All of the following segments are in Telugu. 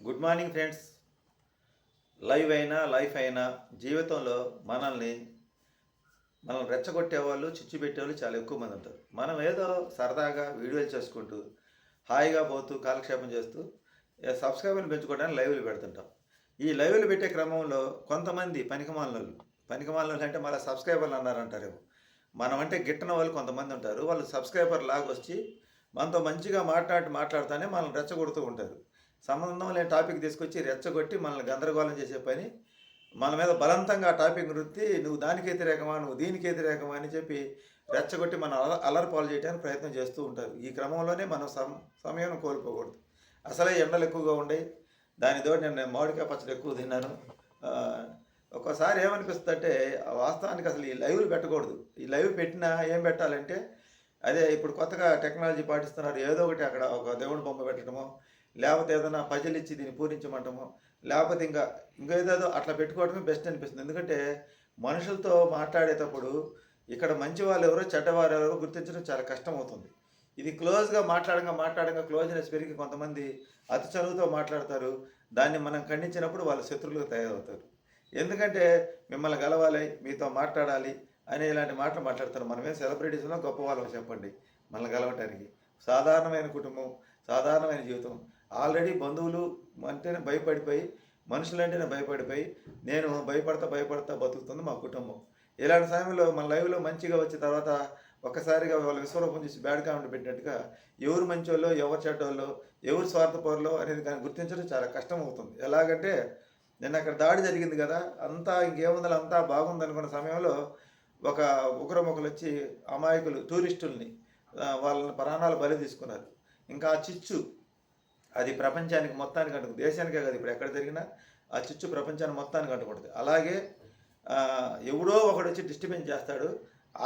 గుడ్ మార్నింగ్ ఫ్రెండ్స్ లైవ్ అయినా లైఫ్ అయినా జీవితంలో మనల్ని మనం రెచ్చగొట్టేవాళ్ళు చిచ్చు పెట్టేవాళ్ళు చాలా ఎక్కువ మంది ఉంటారు. మనం ఏదో సరదాగా వీడియోలు చేసుకుంటూ హాయిగా పోతూ కాలక్షేపం చేస్తూ సబ్స్క్రైబర్ని పెంచుకోవడానికి లైవ్లు పెడుతుంటాం. ఈ లైవ్లు పెట్టే క్రమంలో కొంతమంది పనికిమాలను పనికిమాలను అంటే మళ్ళీ సబ్స్క్రైబర్లు అన్నారంటారేమో. మనం అంటే గిట్టన వాళ్ళు కొంతమంది ఉంటారు. వాళ్ళు సబ్స్క్రైబర్ లాగా వచ్చి మనతో మంచిగా మాట్లాడి మాట్లాడుతూనే మనల్ని రెచ్చగొడుతూ ఉంటారు. సంబంధం లేని టాపిక్ తీసుకొచ్చి రెచ్చగొట్టి మనల్ని గందరగోళం చేసే పని. మన మీద బలవంతంగా ఆ టాపిక్ వృత్తి నువ్వు దానికి వ్యతిరేకమా నువ్వు దీనికి వ్యతిరేకమా అని చెప్పి రెచ్చగొట్టి మన అల అలర్పాలు చేయడానికి ప్రయత్నం చేస్తూ ఉంటారు. ఈ క్రమంలోనే మనం సమ సమయం కోల్పోకూడదు. అసలే ఎండలు ఎక్కువగా ఉండే దానితో నేను మామిడికాయ పచ్చడి ఎక్కువ తిన్నాను. ఒక్కోసారి ఏమనిపిస్తుంది అంటే వాస్తవానికి అసలు ఈ లైవ్లు పెట్టకూడదు. ఈ లైవ్ పెట్టినా ఏం పెట్టాలంటే అదే ఇప్పుడు కొత్తగా టెక్నాలజీ పాటిస్తున్నారు. ఏదో ఒకటి అక్కడ ఒక దేవుడి బొమ్మ పెట్టడమో లేకపోతే ఏదైనా పజలు ఇచ్చి దీన్ని పూరించమంటమో లేకపోతే ఇంకా ఇంకేదేదో అట్లా పెట్టుకోవడమే బెస్ట్ అనిపిస్తుంది. ఎందుకంటే మనుషులతో మాట్లాడేటప్పుడు ఇక్కడ మంచి వాళ్ళు ఎవరో చెడ్డవారు ఎవరో గుర్తించడం చాలా కష్టం అవుతుంది ఇది క్లోజ్గా మాట్లాడంగా మాట్లాడంగా క్లోజ్నెస్ పెరిగి కొంతమంది అతి చదువుతో మాట్లాడతారు. దాన్ని మనం ఖండించినప్పుడు వాళ్ళ శత్రువులు తయారవుతారు. ఎందుకంటే మిమ్మల్ని గెలవాలి మీతో మాట్లాడాలి అనే ఇలాంటి మాటలు మాట్లాడతారు. మనమే సెలబ్రిటీస్లో గొప్ప వాళ్ళకి చెప్పండి. మనల్ని గెలవటానికి. సాధారణమైన కుటుంబం సాధారణమైన జీవితం. ఆల్రెడీ బంధువులు అంటేనే భయపడిపోయి మనుషులంటేనే భయపడిపోయి నేను భయపడతా భయపడతా బతుకుతుంది మా కుటుంబం. ఇలాంటి సమయంలో మన లైవ్లో మంచిగా వచ్చిన తర్వాత ఒక్కసారిగా వాళ్ళ విశ్వరూపం చూసి బ్యాడ్ కామెంట్ పెట్టినట్టుగా ఎవరు మంచోళ్ళో ఎవరు చెడ్డోళ్ళో ఎవరు స్వార్థపరులో అనేది కానీ గుర్తించడం చాలా కష్టం అవుతుంది ఎలాగంటే నిన్న అక్కడ దాడి జరిగింది కదా అంతా ఇంకేముందో అంతా బాగుంది అనుకున్న సమయంలో ఒక ఉగ్రముఖలు వచ్చి అమాయకులు టూరిస్టుల్ని వాళ్ళని ప్రాణాలు బలి తీసుకున్నారు. ఇంకా ఆ చిచ్చు అది ప్రపంచానికి మొత్తానికి అంటు దేశానికే కాదు ఇప్పుడు ఎక్కడ జరిగినా ఆ చిచ్చు ప్రపంచాన్ని మొత్తానికి అంటుకుంటుంది. అలాగే ఎవడో ఒకడు వచ్చి డిస్టర్బెన్స్ చేస్తాడు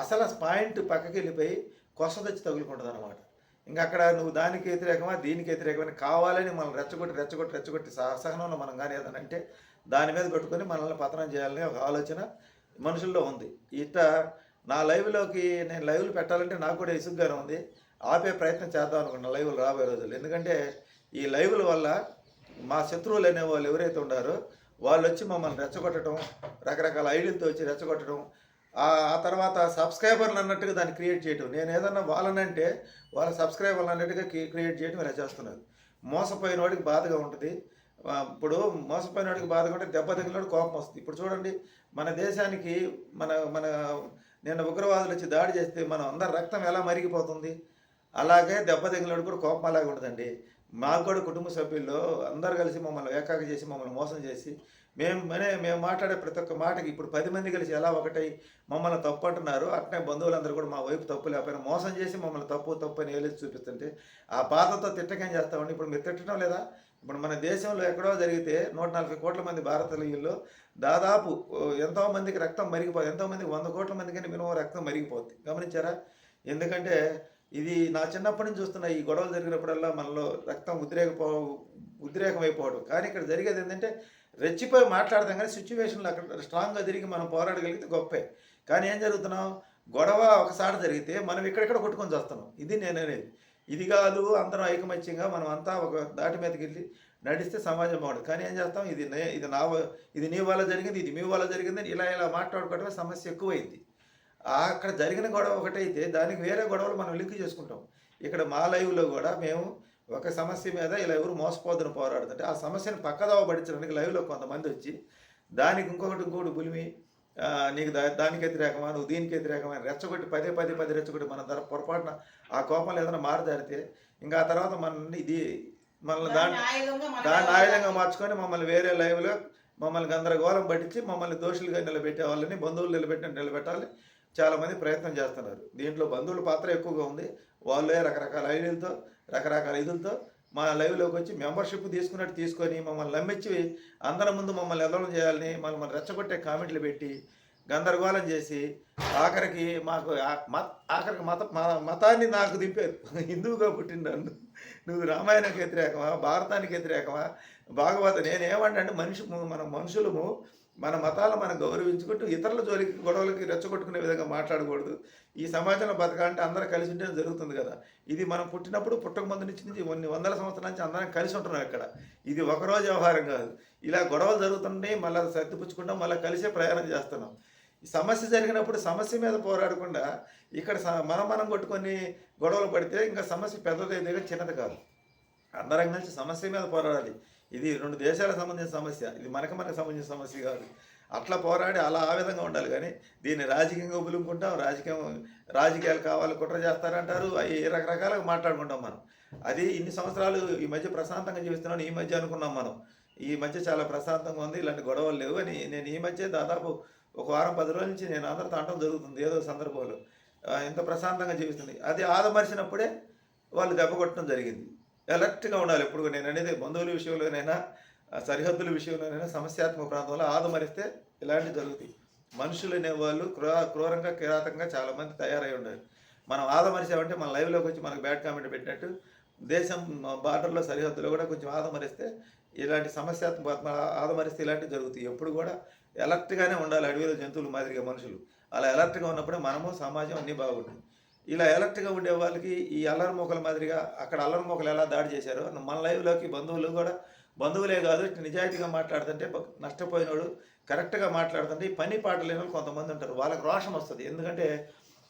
అసలు పాయింట్ పక్కకి వెళ్ళిపోయి కొస తెచ్చి తగులుకుంటుంది అనమాట ఇంకా అక్కడ నువ్వు దానికి వ్యతిరేకమా దీనికి వ్యతిరేకమని కావాలని మనం రెచ్చగొట్టి రెచ్చగొట్టి రెచ్చగొట్టి సహనంలో మనం కానీ ఏదైనా అంటే దాని మీద పెట్టుకొని మనల్ని పతనం చేయాలని ఒక ఆలోచన మనుషుల్లో ఉంది. ఇట్ట నా లైవ్లోకి నేను లైవ్లు పెట్టాలంటే నాకు కూడా ఇసుగ్గానే ఉంది. ఆపే ప్రయత్నం చేద్దాం అనుకున్నా లైవ్లు రాబోయే రోజులు ఎందుకంటే ఈ లైవ్ల వల్ల మా శత్రువులు అనే వాళ్ళు ఎవరైతే ఉన్నారో వాళ్ళు వచ్చి మమ్మల్ని రెచ్చగొట్టడం రకరకాల ఐడియలతో వచ్చి రెచ్చగొట్టడం ఆ తర్వాత సబ్స్క్రైబర్లు అన్నట్టుగా దాన్ని క్రియేట్ చేయటం. నేను ఏదన్నా వాళ్ళనంటే వాళ్ళ సబ్స్క్రైబర్లు అన్నట్టుగా క్రియేట్ చేయడం ఇలా చేస్తున్నారు. మోసపోయిన వాడికి బాధగా ఉంటుంది. ఇప్పుడు మోసపోయిన వాడికి బాధగా ఉంటే దెబ్బ తగిలినాడు కోపం వస్తుంది. ఇప్పుడు చూడండి మన దేశానికి మన మన నిన్న ఉగ్రవాదులు వచ్చి దాడి చేస్తే మనం అందరి రక్తం ఎలా మరిగిపోతుంది? అలాగే దెబ్బ తగిలినాడు కూడా కోపం అలాగే ఉంటుందండి. మాకు కూడా కుటుంబ సభ్యుల్లో అందరు కలిసి మమ్మల్ని ఏకాక చేసి మమ్మల్ని మోసం చేసి మేము మనే మేము మాట్లాడే ప్రతి ఒక్క మాటకి ఇప్పుడు పది మంది కలిసి ఎలా ఒకటై మమ్మల్ని తప్పు అంటున్నారు అట్నే బంధువులందరూ కూడా మా వైపు తప్పు లేకపోయినా మోసం చేసి మమ్మల్ని తప్పు తప్పు అని ఏలేసి చూపిస్తుంటే ఆ బాధతో తిట్టకేం చేస్తామండి? ఇప్పుడు మీరు తిట్టడం లేదా? ఇప్పుడు మన దేశంలో ఎక్కడో జరిగితే నూట నలభై కోట్ల మంది భారతీయుల్లో దాదాపు ఎంతో మందికి రక్తం మరిగిపోతుంది ఎంతో మందికి వంద కోట్ల మందికి మినిమం రక్తం మరిగిపోతుంది గమనించారా? ఎందుకంటే ఇది నా చిన్నప్పటి నుంచి చూస్తున్న ఈ గొడవలు జరిగినప్పుడల్లా మనలో రక్తం ఉద్రేకపో ఉద్రేకం అయిపోవడం కానీ ఇక్కడ జరిగేది ఏంటంటే రెచ్చిపోయి మాట్లాడదాం కానీ సిచ్యువేషన్లో అక్కడ స్ట్రాంగ్గా తిరిగి మనం పోరాడగలిగితే గొప్పే. కానీ ఏం జరుగుతున్నాం? గొడవ ఒకసారి జరిగితే మనం ఇక్కడెక్కడ కొట్టుకొని చేస్తున్నాం. ఇది నేను అనేది. ఇది కాదు అందరం ఐకమత్యంగా మనం అంతా ఒక దాటి మీదకి వెళ్ళి నడిస్తే సమాజం బాగుంటుంది. కానీ ఏం చేస్తాం? ఇది ఇది నా ఇది నీ వల్ల జరిగింది ఇది మీ వల్ల జరిగింది ఇలా ఇలా మాట్లాడుకోవడమే సమస్య ఎక్కువైంది. అక్కడ జరిగిన గొడవ ఒకటైతే దానికి వేరే గొడవలు మనం లింక్ చేసుకుంటాం. ఇక్కడ మా లైవ్లో కూడా మేము ఒక సమస్య మీద ఇలా ఎవరు మోసపోదని పోరాడుతుంటే ఆ సమస్యను పక్కదోవ పడించడానికి లైవ్లో కొంతమంది వచ్చి దానికి ఇంకొకటి ఇంకొకటి బులిమి నీకు దా దానికి వ్యతిరేకమా నువ్వు దీనికి వ్యతిరేకమా అని రెచ్చగొట్టి పదే పదే పదే రెచ్చగొట్టి మన ధర పొరపాటున ఆ కోపంలో ఏదైనా మారదారితే ఇంకా ఆ తర్వాత మన ఇది మనల్ని దాన్ని దాన్ని ఆయుధంగా మార్చుకొని మమ్మల్ని వేరే లైవ్లో మమ్మల్ని గందరగోళం పట్టించి మమ్మల్ని దోషులుగా నిలబెట్టే వాళ్ళని బంధువులు నిలబెట్టి నిలబెట్టాలి. చాలామంది ప్రయత్నం చేస్తున్నారు. దీంట్లో బంధువుల పాత్ర ఎక్కువగా ఉంది. వాళ్ళే రకరకాల ఐడియలతో రకరకాల ఇదులతో మా లైవ్లోకి వచ్చి మెంబర్షిప్ తీసుకున్నట్టు తీసుకొని మమ్మల్ని నమ్మించి అందరి ముందు మమ్మల్ని ఎదలం చేయాలని మమ్మల్ని రెచ్చగొట్టే కామెంట్లు పెట్టి గందరగోళం చేసి ఆఖరికి మాకు ఆ- మత ఆఖరికి మత మ- మతాన్ని నాకు దింపారు. హిందువుగా పుట్టిన నన్ను. నువ్వు రామాయణానికి వ్యతిరేకమా? భారతానికి వ్యతిరేకమా? భాగవత నేనేమంటే మనిషి మన మనుషులము మన మతాలు మనం గౌరవించుకుంటూ ఇతరుల జోలికి గొడవలకి రెచ్చగొట్టుకునే విధంగా మాట్లాడకూడదు. ఈ సమాజంలో బతకాలంటే అందరం కలిసి ఉంటే జరుగుతుంది కదా. ఇది మనం పుట్టినప్పుడు పుట్టక ముందు నుంచి నుంచి కొన్ని వందల సంవత్సరాల నుంచి అందరం కలిసి ఉంటున్నాం ఇక్కడ. ఇది ఒకరోజు వ్యవహారం కాదు. ఇలా గొడవలు జరుగుతున్నాయి మళ్ళీ సర్దిపుచ్చుకుంటాం మళ్ళీ కలిసే ప్రయాణం చేస్తున్నాం. ఈ సమస్య జరిగినప్పుడు సమస్య మీద పోరాడకుండా ఇక్కడ స- మనం మనం కొట్టుకొని గొడవలు పడితే ఇంకా సమస్య పెద్దదైతే చిన్నది కాదు. అందరం కలిసి సమస్య మీద పోరాడాలి. ఇది రెండు దేశాలకు సంబంధించిన సమస్య ఇది మనకి మనకు సంబంధించిన సమస్య కాదు. అట్లా పోరాడి అలా ఆ విధంగా ఉండాలి కానీ దీన్ని రాజకీయంగా ఉబులుకుంటాం రాజకీయం రాజకీయాలు కావాలి కుట్ర చేస్తారంటారు అవి రకరకాలుగా మాట్లాడుకుంటాం మనం. అది ఇన్ని సంవత్సరాలు ఈ మధ్య ప్రశాంతంగా జీవిస్తున్నాం ఈ మధ్య అనుకున్నాం మనం. ఈ మధ్య చాలా ప్రశాంతంగా ఉంది ఇలాంటి గొడవలు లేవు అని నేను ఈ మధ్య దాదాపు ఒక వారం పది రోజుల నుంచి నేను అందరితో అంటం జరుగుతుంది ఏదో సందర్భంలో. ఎంత ఇంత ప్రశాంతంగా జీవిస్తుంది. అది ఆదమరిచినప్పుడే వాళ్ళు దెబ్బ కొట్టడం జరిగింది. అలర్ట్గా ఉండాలి. ఎప్పుడు నేను అనేది బంధువుల విషయంలోనైనా సరిహద్దుల విషయంలోనైనా సమస్యాత్మక ప్రాంతంలో ఆదమరిస్తే ఇలాంటివి జరుగుతాయి. మనుషులు అనేవాళ్ళు క్రూ క్రూరంగా కిరాతకంగా చాలామంది తయారై ఉండాలి మనం ఆదమరిచామంటే మన లైవ్లోకి వచ్చి మనకు బ్యాడ్ కామెంట్ పెట్టినట్టు దేశం బార్డర్లో సరిహద్దులో కూడా కొంచెం ఆదమరిస్తే ఇలాంటి సమస్యాత్మక ఆదమరిస్తే ఇలాంటివి జరుగుతాయి. ఎప్పుడు కూడా ఎలర్ట్గానే ఉండాలి అడవిలో జంతువులు మాదిరిగా మనుషులు. అలా ఎలర్ట్గా ఉన్నప్పుడే మనము సమాజం అన్నీ బాగుంటుంది. ఇలా ఎలర్ట్గా ఉండే వాళ్ళకి ఈ అల్లరి మొక్కల మాదిరిగా అక్కడ అల్లరి మొక్కలు ఎలా దాడి చేశారో మన లైవ్లోకి బంధువులు కూడా బంధువులే కాదు నిజాయితీగా మాట్లాడుతుంటే నష్టపోయినోడు కరెక్ట్గా మాట్లాడుతుంటే ఈ పని పాటలేని వాళ్ళు కొంతమంది ఉంటారు. వాళ్ళకి రోషం వస్తుంది. ఎందుకంటే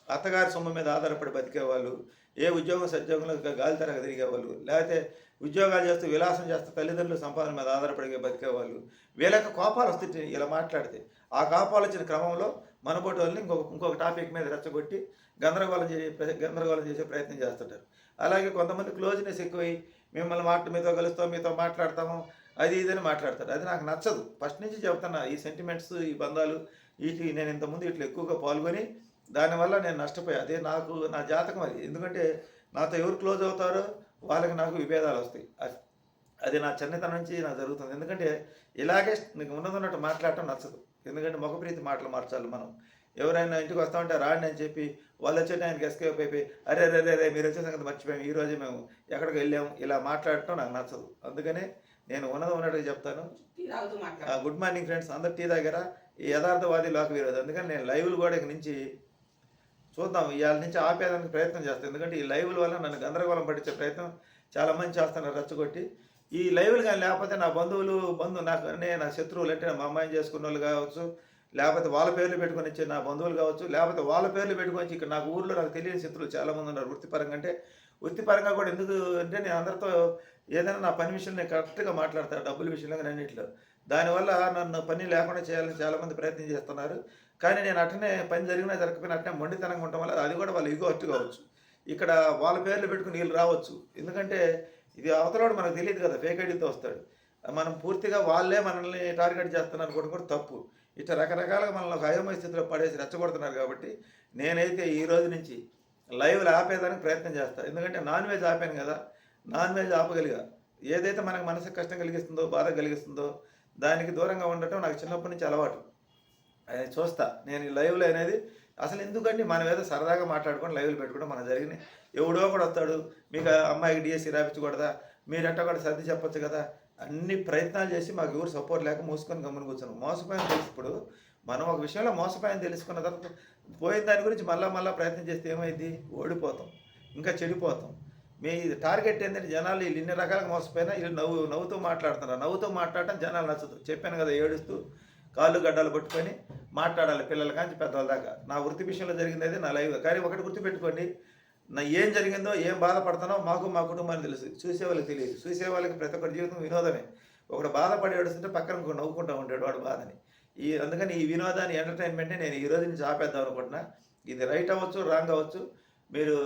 అత్తగారి సొమ్ము మీద ఆధారపడి బతికేవాళ్ళు ఏ ఉద్యోగం సద్యోగంలో గాలి తరగ తిరిగేవాళ్ళు లేకపోతే ఉద్యోగాలు చేస్తూ విలాసం చేస్తూ తల్లిదండ్రుల సంపాదన మీద ఆధారపడి బతికేవాళ్ళు వీళ్ళకి కోపాలు వస్తుంటాయి ఇలా మాట్లాడితే ఆ కోపాలు వచ్చిన క్రమంలో మనబోటి వాళ్ళని ఇంకొక ఇంకొక టాపిక్ మీద రెచ్చగొట్టి గందరగోళం చేసే గందరగోళం చేసే ప్రయత్నం చేస్తుంటారు. అలాగే కొంతమంది క్లోజ్నెస్ ఎక్కువై మిమ్మల్ని మాట మీతో కలుస్తాం మీతో మాట్లాడతాము అది ఇదని మాట్లాడతారు. అది నాకు నచ్చదు. ఫస్ట్ నుంచి చెప్తున్నా ఈ సెంటిమెంట్స్ ఈ బంధాలు వీటి నేను ఇంతకుముందు ఇట్లా ఎక్కువగా పాల్గొని దానివల్ల నేను నష్టపోయా. అదే నాకు నా జాతకం అది. ఎందుకంటే నాతో ఎవరు క్లోజ్ అవుతారో వాళ్ళకి నాకు విభేదాలు వస్తాయి. అది- అది నా చిన్నతనం నుంచి నాకు జరుగుతుంది. ఎందుకంటే ఇలాగే నీకు ఉన్నది ఉన్నట్టు మాట్లాడటం నచ్చదు. ఎందుకంటే ముఖప్రీతి మాటలు మార్చాలి మనం. ఎవరైనా ఇంటికి వస్తామంటే రాండి అని చెప్పి వాళ్ళు వచ్చే టైంకి ఎస్కేప్ అయిపోయి అరే అరే అరే మీరు వచ్చే సంగతి మర్చిపోయాం. ఈ రోజు మేము ఎక్కడికి వెళ్ళాము ఇలా మాట్లాడటం నాకు నచ్చదు. అందుకనే నేను ఉన్నది ఉన్నట్టుగా చెప్తాను. గుడ్ మార్నింగ్ ఫ్రెండ్స్ అందరు టీ దగ్గర ఈ యథార్థవాది లోక విరోధి అందుకని నేను లైవ్లు కూడా ఇక నుంచి చూద్దాం. ఇవాళ నుంచి ఆపేదానికి ప్రయత్నం చేస్తాను ఎందుకంటే ఈ లైవ్ల వల్ల నన్ను గందరగోళం పట్టించే ప్రయత్నం చాలా మంది చేస్తున్నారు రచ్చగొట్టి. ఈ లైవ్లు కానీ లేకపోతే నా బంధువులు బంధు నాకు నేను నా శత్రువులు అంటే మా అమ్మాయిని చేసుకున్న వాళ్ళు కావచ్చు లేకపోతే వాళ్ళ పేర్లు పెట్టుకొని వచ్చే నా బంధువులు కావచ్చు లేకపోతే వాళ్ళ పేర్లు పెట్టుకొని ఇక్కడ నాకు ఊర్లో నాకు తెలియని శత్రువులు చాలా మంది ఉన్నారు వృత్తిపరంగా. అంటే వృత్తిపరంగా కూడా ఎందుకు అంటే నేను అందరితో ఏదైనా నా పని విషయంలో నేను కరెక్ట్గా మాట్లాడతాను డబ్బుల విషయంలో కానీ అన్నింటిలో. దానివల్ల నన్ను పని లేకుండా చేయాలని చాలామంది ప్రయత్నం చేస్తున్నారు. కానీ నేను అట్లనే పని జరిగినా జరగకపోయినా అట్లనే మొండితనంగా ఉండటం వల్ల అది కూడా వాళ్ళ ఈగో అట్టు కావచ్చు. ఇక్కడ వాళ్ళ పేర్లు పెట్టుకుని వీళ్ళు రావచ్చు. ఎందుకంటే ఇది అవతలవాడు మనకు తెలియదు కదా ఫేక్ ఐడితో వస్తాడు. మనం పూర్తిగా వాళ్ళే మనల్ని టార్గెట్ చేస్తున్నారు అనుకోవడం కూడా తప్పు. ఇట్లా రకరకాలుగా మనల్ని ఒక అయోమయ స్థితిలో పడేసి రెచ్చగొడుతున్నారు కాబట్టి నేనైతే ఈ రోజు నుంచి లైవ్లు ఆపేదానికి ప్రయత్నం చేస్తాను ఎందుకంటే నాన్ వెజ్ ఆపాను కదా నాన్ వెజ్ ఆపగలిగా. ఏదైతే మనకు మనసుకు కష్టం కలిగిస్తుందో బాధ కలిగిస్తుందో దానికి దూరంగా ఉండటం నాకు చిన్నప్పటి నుంచి అలవాటు. అది చూస్తా. నేను లైవ్లో అనేది అసలు ఎందుకంటే మనం ఏదో సరదాగా మాట్లాడుకొని లైవ్లు పెట్టుకుంటే మనకు జరిగినాయి? ఎవడో కూడా వస్తాడు మీకు అమ్మాయికి డిఎస్సి రాపించకూడదా? మీరంట కూడా సర్ది చెప్పొచ్చు కదా? అన్ని ప్రయత్నాలు చేసి మాకు ఎవరు సపోర్ట్ లేక మూసుకొని గమ్మున కూర్చున్నాం. మోసపోయిన తెలిసి ఇప్పుడు. మనం ఒక విషయంలో మోసపోయిన తెలుసుకున్న తర్వాత పోయిన దాని గురించి మళ్ళా మళ్ళీ ప్రయత్నం చేస్తే ఏమైంది? ఓడిపోతాం. ఇంకా చెడిపోతాం. మీ టార్గెట్ ఏంటంటే జనాలు వీళ్ళు ఇన్ని రకాలుగా మోసపోయినా వీళ్ళు నవ్వు నవ్వుతూ మాట్లాడుతున్నారు. నవ్వుతూ మాట్లాడటం జనాలు నచ్చదు. చెప్పాను కదా ఏడుస్తూ కాళ్ళు గడ్డలు పట్టుకొని మాట్లాడాలి పిల్లల కాంచి పెద్దవాళ్ళ దాకా. నా వృత్తి విషయంలో జరిగింది అది నా లైవ్. కానీ ఒకటి గుర్తుపెట్టుకోండి నా ఏం జరిగిందో ఏం బాధపడుతానో మాకు మా కుటుంబానికి తెలుసు. చూసేవాళ్ళకి తెలియదు. చూసే వాళ్ళకి ప్రతి ఒక్కరి జీవితం వినోదమే. ఒకడు బాధపడి ఏడుస్తుంటే పక్కన నవ్వుకుంటూ ఉంటాడు వాడు బాధని. ఈ అందుకని ఈ వినోదాన్ని ఎంటర్టైన్మెంట్ని నేను ఈ రోజు నుంచి ఆపేద్దాం అనుకుంటున్నా. ఇది రైట్ అవ్వచ్చు రాంగ్ అవ్వచ్చు. మీరు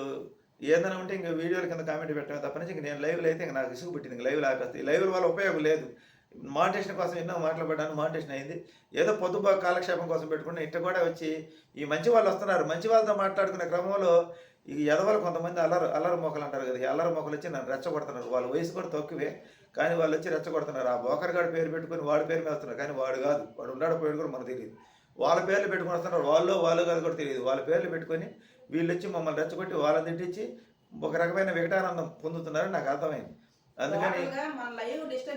ఏదైనా ఉంటే ఇంకా వీడియోల కింద కామెంట్ పెట్టడం తప్ప నుంచి ఇంక నేను లైవ్లో అయితే ఇంక నాకు ఇసుగు పెట్టింది. లైవ్లో ఆపేస్తాయి లైవ్ వల్ల ఉపయోగం లేదు. మానిటేషన్ కోసం ఎన్నో మాటలు మానిటేషన్ అయింది. ఏదో పొద్దు కాలక్షేపం కోసం పెట్టుకుని ఇట్ట కూడా వచ్చి ఈ మంచి వాళ్ళు వస్తున్నారు. మంచి వాళ్ళతో మాట్లాడుకునే క్రమంలో ఈ ఎదవలు కొంతమంది అల్లరు అల్లరి మొక్కలు అంటారు కదా అల్లరి మొక్కలు వచ్చి నన్ను రెచ్చగొడుతున్నారు. వాళ్ళ వయసు కూడా తక్కువే కానీ వాళ్ళు వచ్చి రెచ్చగొడుతున్నారు. ఆ బోకర్గాడు పేరు పెట్టుకుని వాడి పేరు మీద వస్తున్నారు కానీ వాడు కాదు. వాడు ఉన్నాడు పేరు కూడా మనకు తెలియదు. వాళ్ళ పేర్లు పెట్టుకొని వస్తున్నారు. వాళ్ళు వాళ్ళు కాదు కూడా తెలియదు. వాళ్ళ పేర్లు పెట్టుకొని వీళ్ళు వచ్చి మమ్మల్ని రెచ్చగొట్టి వాళ్ళని తిట్టించి ఒక రకమైన వికటానందం పొందుతున్నారని నాకు అర్థమైంది. అందుకని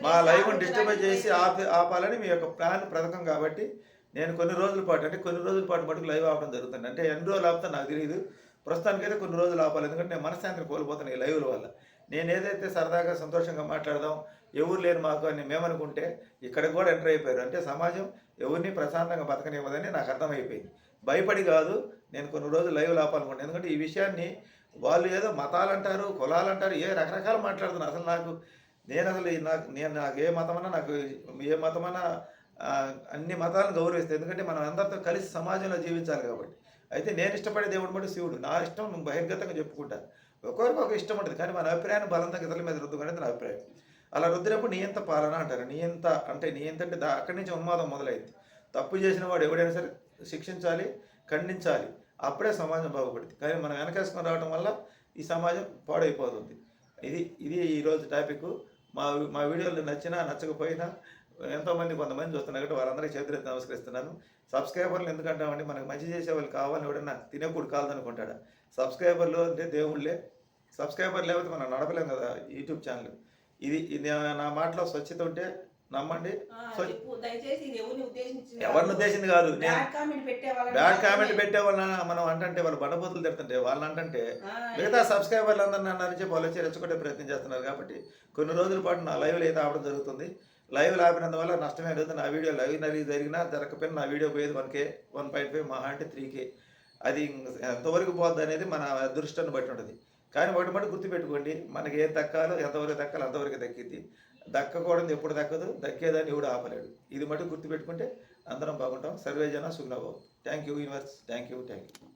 మా లైవ్ డిస్టర్బ్ చేసి ఆపి ఆపాలని మీ యొక్క ప్లాన్ పథకం కాబట్టి నేను కొన్ని రోజుల పాటు అంటే కొన్ని రోజుల పాటు మటుకు లైవ్ ఆపడం జరుగుతుంది. అంటే ఎన్ని రోజులు ఆపుతా నాకు తెలియదు ప్రస్తుతానికైతే కొన్ని రోజులు ఆపాలి. ఎందుకంటే నేను మనశ్శాంతిని కోల్పోతాను ఈ లైవ్ల వల్ల. నేను ఏదైతే సరదాగా సంతోషంగా మాట్లాడదాం ఎవరు లేరు మాకు అని మేమనుకుంటే ఇక్కడికి కూడా ఎంటర్ అయిపోయారు. అంటే సమాజం ఎవరిని ప్రశాంతంగా బతకనివ్వదని నాకు అర్థమైపోయింది. భయపడి కాదు నేను కొన్ని రోజులు లైవ్ ఆపాలనుకుంటాను ఎందుకంటే ఈ విషయాన్ని వాళ్ళు ఏదో మతాలు అంటారు కులాలు అంటారు ఏ రకరకాలు మాట్లాడుతున్నారు. అసలు నాకు నేను అసలు నాకు నేను నాకు ఏ మతమన్నా నాకు ఏ మతమన్నా అన్ని మతాలను గౌరవిస్తాను. ఎందుకంటే మనం అందరితో కలిసి సమాజంలో జీవించాలి కాబట్టి. అయితే నేను ఇష్టపడే దేవుడు మటు శివుడు. నా ఇష్టం నువ్వు బహిర్గతంగా చెప్పుకుంటా. ఒక్కొక్కరికి ఒక ఇష్టం ఉంటుంది. కానీ మన అభిప్రాయాన్ని బలంతంగా ఇతరుల మీద రుద్దుకునేది నా అభిప్రాయం. అలా రుద్దినప్పుడు నియంత పాలన అంటారు? నియంత అంటే నియంత అంటే దా- అక్కడి నుంచి ఉన్మాదం మొదలైంది. తప్పు చేసిన వాడు ఎవడైనా సరే శిక్షించాలి ఖండించాలి. అప్పుడే సమాజం బాగుపడుతుంది. కానీ మనం వెనకేసుకొని రావడం వల్ల ఈ సమాజం పాడైపోతుంది. ఇది ఇది ఈరోజు టాపిక్. మా మా వీడియోలు నచ్చినా నచ్చకపోయినా ఎంతోమంది కొంతమంది చూస్తున్నారు కాబట్టి వాళ్ళందరికీ చేతులెత్తి నమస్కరిస్తున్నాను. సబ్స్క్రైబర్లు ఎందుకంటామండి? మనకు మంచి చేసే వాళ్ళు కావాలని ఎవడన్నా తినేకూడు కాలదనుకుంటాడా? సబ్స్క్రైబర్లు అంటే దేవుళ్ళే. సబ్స్క్రైబర్ లేకపోతే మనం నడపలేం కదా యూట్యూబ్ ఛానల్. ఇది నా మాటలో స్వచ్ఛత ఉంటే నమ్మండి. ఎవరిని ఉద్దేశించి కాదు. బ్యాడ్ కామెంట్ పెట్టే వాళ్ళని వాళ్ళని మనం అంటే వాళ్ళు బండబూతులు తిడుతుంటే వాళ్ళని అంటే మిగతా సబ్స్క్రైబర్లు అందరూ నన్ను అరిచి వాళ్ళు వచ్చి రెచ్చగొట్టే ప్రయత్నం చేస్తున్నారు కాబట్టి కొన్ని రోజుల పాటు నా లైవ్లు అయితే ఆపడం జరుగుతుంది. లైవ్ ఆపినందువల్ల నష్టమే లేదు నా వీడియో లైవ్ నలిగి జరిగినా జరగకపోయినా నా వీడియో పోయేది one K one point five మహా అంటే త్రీ కే. అది ఎంతవరకు పోద్ది అనేది మన అదృష్టాన్ని బట్టి ఉంటుంది. కానీ ఒకటి మటు గుర్తుపెట్టుకోండి. మనకి ఏం దక్కాలో ఎంతవరకు దక్కాలో అంతవరకు దక్కింది దక్కకూడదు ఎప్పుడు దక్కదు దక్కేదాన్ని ఎవడు ఆపలేడు. ఇది మటు గుర్తుపెట్టుకుంటే అందరం బాగుంటాం. సర్వే జన thank you universe thank you thank you